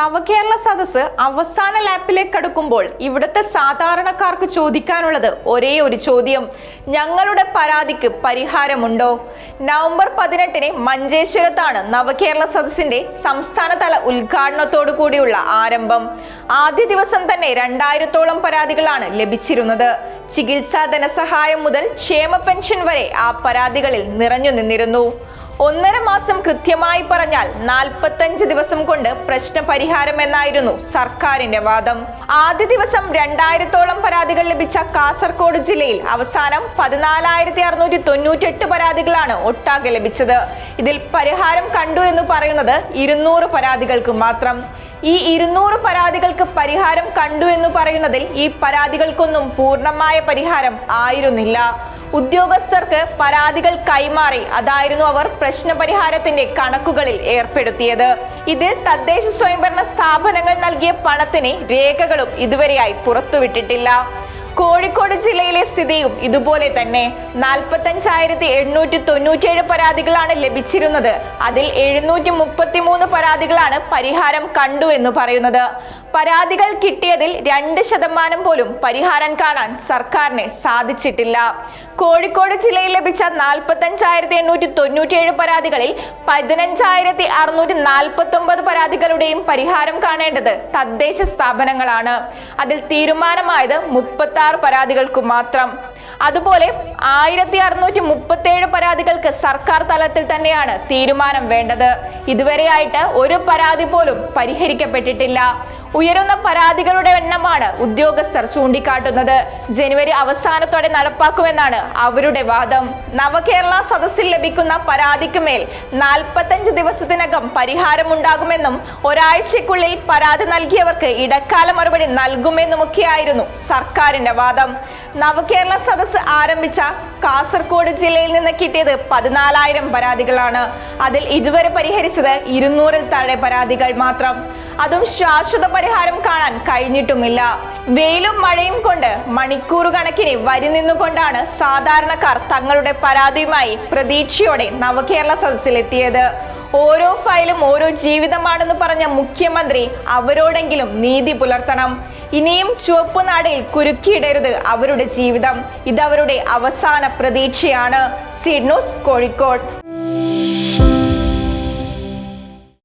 നവകേരള സദസ് അവസാന ലാപ്പിലേക്ക് അടുക്കുമ്പോൾ ഇവിടുത്തെ സാധാരണക്കാർക്ക് ചോദിക്കാനുള്ളത് ഒരേ ഒരു ചോദ്യം. ഞങ്ങളുടെ പരാതിക്ക് പരിഹാരമുണ്ടോ? നവംബർ പതിനെട്ടിന് മഞ്ചേശ്വരത്താണ് നവകേരള സദസ്സിന്റെ സംസ്ഥാനതല ഉദ്ഘാടനത്തോടു കൂടിയുള്ള ആരംഭം. ആദ്യ ദിവസം തന്നെ രണ്ടായിരത്തോളം പരാതികളാണ് ലഭിച്ചിരുന്നത്. ചികിത്സാ ധനസഹായം മുതൽ ക്ഷേമ പെൻഷൻ വരെ ആ പരാതികളിൽ നിറഞ്ഞു നിന്നിരുന്നു. ഒന്നര മാസം കൃത്യമായി പറഞ്ഞാൽ നാൽപ്പത്തഞ്ച് ദിവസം കൊണ്ട് പ്രശ്ന പരിഹാരം എന്നായിരുന്നു സർക്കാരിന്റെ വാദം. ആദ്യ ദിവസം രണ്ടായിരത്തോളം പരാതികൾ ലഭിച്ച കാസർഗോഡ് ജില്ലയിൽ അവസാനം പതിനാലായിരത്തി അറുന്നൂറ്റി തൊണ്ണൂറ്റെട്ട് പരാതികളാണ് ഒട്ടാകെ ലഭിച്ചത്. ഇതിൽ പരിഹാരം കണ്ടു എന്ന് പറയുന്നത് ഇരുന്നൂറ് പരാതികൾക്ക് മാത്രം. ഈ ഇരുന്നൂറ് പരാതികൾക്ക് പരിഹാരം കണ്ടു എന്ന് പറയുന്നതിൽ ഈ പരാതികൾക്കൊന്നും പൂർണമായ പരിഹാരം ആയിരുന്നില്ല. ഉദ്യോഗസ്ഥർക്ക് പരാതികൾ കൈമാറി. അതായിരുന്നു അവർ പ്രശ്നപരിഹാരത്തിന്റെ കണക്കുകളിൽ ഏർപ്പെടുത്തിയത്. ഇതിൽ തദ്ദേശ സ്വയംഭരണ സ്ഥാപനങ്ങൾ നൽകിയ പണത്തിന് രേഖകളും ഇതുവരെയായി പുറത്തുവിട്ടിട്ടില്ല. കോഴിക്കോട് ജില്ലയിലെ സ്ഥിതിയും ഇതുപോലെ തന്നെ. നാൽപ്പത്തഞ്ചായിരത്തി എണ്ണൂറ്റി തൊണ്ണൂറ്റിയേഴ് പരാതികളാണ് ലഭിച്ചിരുന്നത്. അതിൽ എഴുന്നൂറ്റി മുപ്പത്തി മൂന്ന് പരാതികളാണ് പരിഹാരം കണ്ടു എന്ന് പറയുന്നത്. പരാതികൾ കിട്ടിയതിൽ രണ്ട് ശതമാനം പോലും പരിഹാരം കാണാൻ സർക്കാരിന് സാധിച്ചിട്ടില്ല. കോഴിക്കോട് ജില്ലയിൽ ലഭിച്ച നാൽപ്പത്തഞ്ചായിരത്തി എണ്ണൂറ്റി തൊണ്ണൂറ്റിയേഴ് പരാതികളിൽ പതിനഞ്ചായിരത്തി അറുന്നൂറ്റി നാൽപ്പത്തി ഒമ്പത് പരാതികളുടെയും പരിഹാരം കാണേണ്ടത് തദ്ദേശ സ്ഥാപനങ്ങളാണ്. അതിൽ തീരുമാനമായത് മുപ്പത്തി ആറ് പരാതികൾക്ക് മാത്രം. അതുപോലെ ആയിരത്തി അറുന്നൂറ്റി മുപ്പത്തേഴ് പരാതികൾക്ക് സർക്കാർ തലത്തിൽ തന്നെയാണ് തീരുമാനം വേണ്ടത്. ഇതുവരെയായിട്ട് ഒരു പരാതി പോലും പരിഹരിക്കപ്പെട്ടിട്ടില്ല. ഉയരുന്ന പരാതികളുടെ എണ്ണമാണ് ഉദ്യോഗസ്ഥർ ചൂണ്ടിക്കാട്ടുന്നത്. ജനുവരി അവസാനത്തോടെ നടപ്പാക്കുമെന്നാണ് അവരുടെ വാദം. നവകേരള സദസ്സിൽ ലഭിക്കുന്ന പരാതിക്ക് മേൽ നാൽപ്പത്തഞ്ച് ദിവസത്തിനകം പരിഹാരമുണ്ടാകുമെന്നും ഒരാഴ്ചക്കുള്ളിൽ പരാതി നൽകിയവർക്ക് ഇടക്കാല മറുപടി നൽകുമെന്നുമൊക്കെയായിരുന്നു സർക്കാരിന്റെ വാദം. നവകേരള സദസ് ആരംഭിച്ച കാസർഗോഡ് ജില്ലയിൽ നിന്ന് കിട്ടിയത് പതിനാലായിരം പരാതികളാണ്. അതിൽ ഇതുവരെ പരിഹരിച്ചത് ഇരുന്നൂറിൽ താഴെ പരാതികൾ മാത്രം. അതും ശാശ്വത പരിഹാരം കാണാൻ കഴിഞ്ഞിട്ടുമില്ല. വെയിലും മഴയും കൊണ്ട് മണിക്കൂർ കണക്കിന് വരി നിന്നുകൊണ്ടാണ് സാധാരണക്കാർ തങ്ങളുടെ പരാതിയുമായി പ്രതീക്ഷയോടെ നവകേരള സദസ്സിലെത്തിയത്. ഓരോ ഫയലും ഓരോ ജീവിതമാണെന്ന് പറഞ്ഞ മുഖ്യമന്ത്രി അവരോടെങ്കിലും നീതി പുലർത്തണം. ഇനിയും ചുവപ്പ് നാടയിൽ കുരുക്കിയിടരുത് അവരുടെ ജീവിതം. ഇതവരുടെ അവസാന പ്രതീക്ഷയാണ്. സിഡ്നൂസ് കോഴിക്കോട്.